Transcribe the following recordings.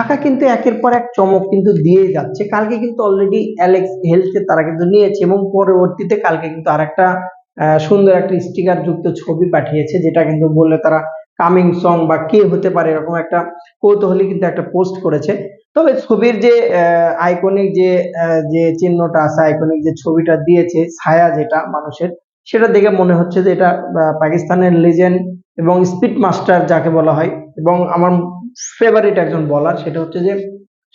ঢাকা কিন্তু একের পর এক চমক কিন্তু দিয়ে যাচ্ছে। কালকে কিন্তু অলরেডি অ্যালেক্স হেলথকে তারা কিন্তু নিয়েছে এবং পরবর্তীতে কালকে কিন্তু আরেকটা আহ, সুন্দর একটা স্টিকার যুক্ত ছবি পাঠিয়েছে যেটা কিন্তু বললে তারা কামিং সং বা কে হতে পারে এরকম একটা কৌতূহলী কিন্তু একটা পোস্ট করেছে। তবে ছবির যে আইকনিক যে যে চিহ্নটা আছে আইকনিক যে ছবিটা দিয়েছে ছায়া যেটা মানুষের সেটা দেখে মনে হচ্ছে যে এটা পাকিস্তানের লেজেন্ড এবং স্পিড মাস্টার যাকে বলা হয় এবং আমার ফেভারিট একজন বলার সেটা হচ্ছে যে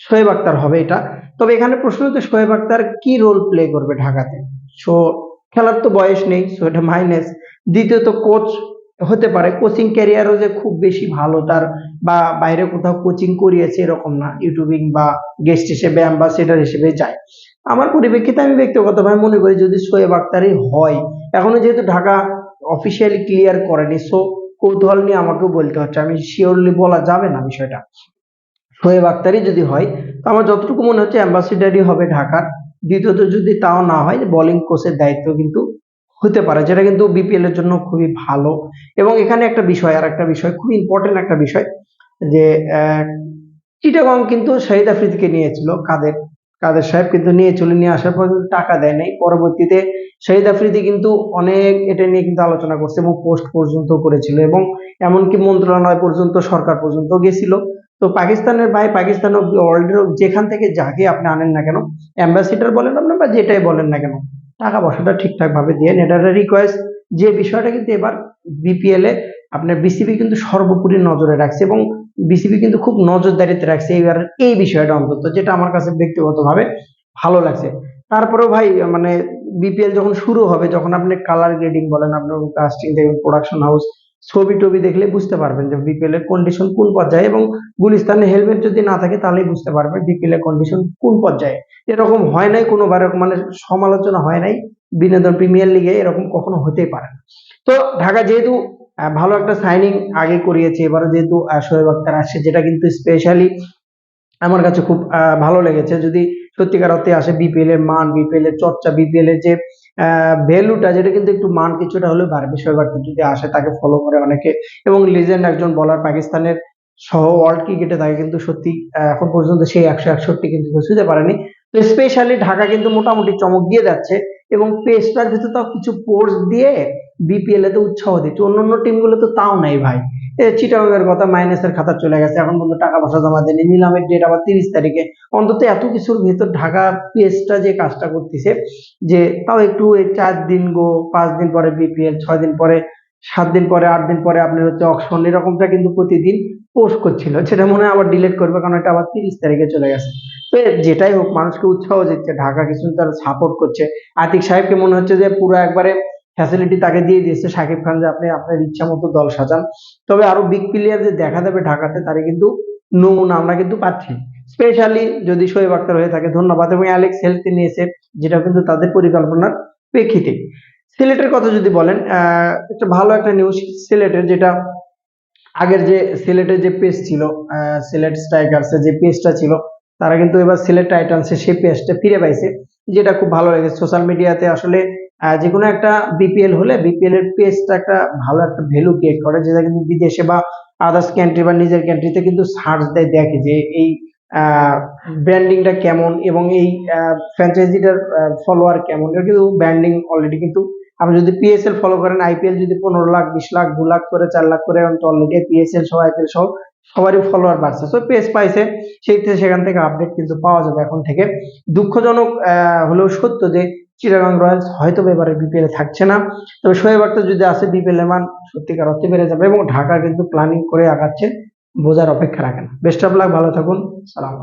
শোয়েব আক্তার হবে এটা। তবে এখানে প্রশ্ন হচ্ছে শোয়েব আক্তার কি রোল প্লে করবে ঢাকাতে? সো খেলার তো বয়স নেই সো এটা মাইনাস দ্বিতীয়ত কোচ হতে পারে কোচিং ক্যারিয়ারও যে খুব বেশি ভালো তার, বা বাইরে কোথাও কোচিং করিয়েছে এরকম না, ইউটিউবিং বা গেস্ট হিসেবে অ্যাম্বাসেডার হিসেবে যায়। আমার পরিপ্রেক্ষিতে আমি ব্যক্তিগতভাবে মনে করি যদি শোয়েব আক্তারই হয় এখনও যেহেতু ঢাকা অফিসিয়ালি ক্লিয়ার করেনি সো কৌতূহল নিয়ে আমাকেও বলতে হচ্ছে। আমি শিওরলি বলা যাবে না বিষয়টা। শোয়েব আক্তারই যদি হয়, তো আমার যতটুকু মনে হচ্ছে অ্যাম্বাসিডারই হবে ঢাকার। দ্বিতীয়ত যদি তাও না হয় যে বোলিং কোচের দায়িত্ব কিন্তু হতে পারে, যেটা কিন্তু বিপিএল এর জন্য খুবই ভালো। এবং এখানে একটা বিষয়, আর একটা বিষয় খুব ইম্পর্টেন্ট একটা বিষয়, যে চিটাগং কিন্তু শহীদ আফ্রিদিকে নিয়েছিল, কাদের? কাদের সাহেব কিন্তু নিয়ে চলে, নিয়ে আসার পর কিন্তু টাকা দেয় নাই। পরবর্তীতে শহীদ আফ্রিদি কিন্তু অনেক এটা নিয়ে কিন্তু আলোচনা করছে এবং পোস্ট পর্যন্ত করেছিল এবং এমনকি মন্ত্রণালয় পর্যন্ত, সরকার পর্যন্ত গেছিল। তো পাকিস্তানের ভাই, পাকিস্তান ওয়ার্ল্ডের যেখান থেকে যাকে আপনি আনেন না কেন অ্যাম্বাসিডার বলেন আপনি বা যেটাই বলেন না কেন, টাকা পয়সাটা ঠিকঠাক ভাবে দিয়ে এটা রিকোয়েস্ট যে বিষয়টা কিন্তু এবার বিপিএল এ আপনার বিসিবি কিন্তু সর্বোপরি নজরে রাখছে এবং বিসিবি কিন্তু খুব নজরদারিতে রাখছে এবার এই বিষয়টা অন্তত, যেটা আমার কাছে ব্যক্তিগতভাবে ভালো লাগছে। তারপরেও ভাই মানে বিপিএল যখন শুরু হবে, যখন আপনি কালার গ্রেডিং বলেন আপনার কাস্টিং দেখবেন প্রোডাকশন হাউস ছবি টবি দেখলে বুঝতে পারবেন যে বিপিএল এর কন্ডিশন কোন পর্যায়ে এবং গুলিস্তানে হেলমেট যদি না থাকে, তাহলেই বুঝতে পারবেন বিপিএল এর কন্ডিশন কোন পর্যায়ে। এরকম হয় নাই কোনোবার মানে সমালোচনা হয় নাই, বিনোদন প্রিমিয়ার লিগে এরকম কখনো হতেই পারে না। তো ঢাকা যেহেতু ভালো একটা সাইনিং আগে করিয়েছে। এবারে যেহেতু শোয়েব আক্তার আসছে, যেটা কিন্তু স্পেশালি আমার কাছে খুব ভালো লেগেছে। যদি সত্যিকার অর্থে আসে বিপিএল এর মান বিপিএল এর চর্চা বিপিএল এর যে ভ্যালুটা যেটা কিন্তু একটু মান কিছুটা হলেও বাড়বে। শোয়েব আক্তার যদি আসে, তাকে ফলো করে অনেকে। এবং লিজেন্ড একজন বলার পাকিস্তানের সহ ওয়ার্ল্ড ক্রিকেটে তাকে কিন্তু সত্যি এখন পর্যন্ত সেই একশো একষট্টি কিন্তু ছুঁতে পারেনি। তো স্পেশালি ঢাকা কিন্তু মোটামুটি চমক দিয়ে যাচ্ছে। এবং পেসটার ভিতরে তাও কিছু পোর্স দিয়ে বিপিএল এ তো উৎসাহ দিচ্ছে। অন্য অন্য টিমগুলো তো তাও নাই ভাই। চিটাগের কথা মাইনাসের খাতা চলে গেছে। এখন পর্যন্ত টাকা পয়সা জমা দেয়নি। নিলামের ডেট আবার তিরিশ তারিখে। অন্তত এত কিছুর ভিতর ঢাকা পেসটা যে কাজটা করতেছে, যে তাও একটু চার দিন গো, পাঁচ দিন পরে বিপিএল ছয় দিন পরে সাত দিন পরে, আট দিন পরে আপনার হচ্ছে অকশন এরকমটা কিন্তু প্রতিদিন পোস্ট করছিল। সেটা মনে হয় আবার ডিলিট করবে, কারণ এটা আবার তিরিশ তারিখে চলে গেছে। তো যেটাই হোক, মানুষকে উৎসাহ দিচ্ছে, ঢাকা কিছু তারা সাপোর্ট করছে। আতিক সাহেবকে মনে হচ্ছে যে পুরো একবারে ফ্যাসিলিটি তাকে দিয়ে দিয়েছে। সাকিব খান যে আপনি, আপনার ইচ্ছা মতো দল সাজান। তবে আরও বিগ প্লেয়ার যে দেখা যাবে ঢাকাতে তারে কিন্তু নমুনা আমরা কিন্তু পাচ্ছি। স্পেশালি যদি শোয়েব আক্তার হয়ে থাকে, ধন্যবাদ। এবং অ্যালেক্স হেলথ নিয়েছে যেটা কিন্তু তাদের পরিকল্পনার প্রেক্ষিতে। সিলেটের কথা যদি বলেন একটা ভালো একটা নিউজ সিলেটের যেটা আগের যে সিলেটের যে পেজ ছিল সিলেট স্ট্রাইকার্সের যে পেজটা ছিল, তারা কিন্তু এবার সিলেট টাইটান্সের সেই পেজটা ফিরে পাইছে, যেটা খুব ভালো লেগেছে সোশ্যাল মিডিয়াতে আসলে যে কোনো একটা বিপিএল হলে বিপিএল এর পেজটা একটা ভালো একটা ভ্যালু ক্রিয়েট করে, যেটা কিন্তু বিদেশে বা আদার্স কান্ট্রি বা নিজের কান্ট্রিতে কিন্তু সার্চ দেয়, দেখে যে এই ব্র্যান্ডিংটা কেমন এবং এই ফ্র্যাঞ্চাইজিটার ফলোয়ার কেমন। এটা কিন্তু ব্র্যান্ডিং অলরেডি কিন্তু আপনি যদি পিএসএল ফলো করেন আইপিএল যদি পনেরো লাখ, বিশ লাখ, দু লাখ করে, চার লাখ করে অলরেডি পিএসএল সহ আইপিএল সহ সবারই ফলোয়ার বাড়ছে। সো পেজ পাইছে, সেই সেখান থেকে আপডেট কিন্তু পাওয়া যাবে এখন থেকে। দুঃখজনক হলেও সত্য যে চিটাগাং রয়্যালস হয়তো এবারে বিপিএল থাকছে না। তবে শোয়েব আক্তার যদি আসে বিপিএল মান সত্যিকার অর্থে বেড়ে যাবে এবং ঢাকা কিন্তু প্ল্যানিং করে আগাচ্ছে, বোঝার অপেক্ষা রাখেন বেস্ট অফ লাক ভালো থাকুন, সালাম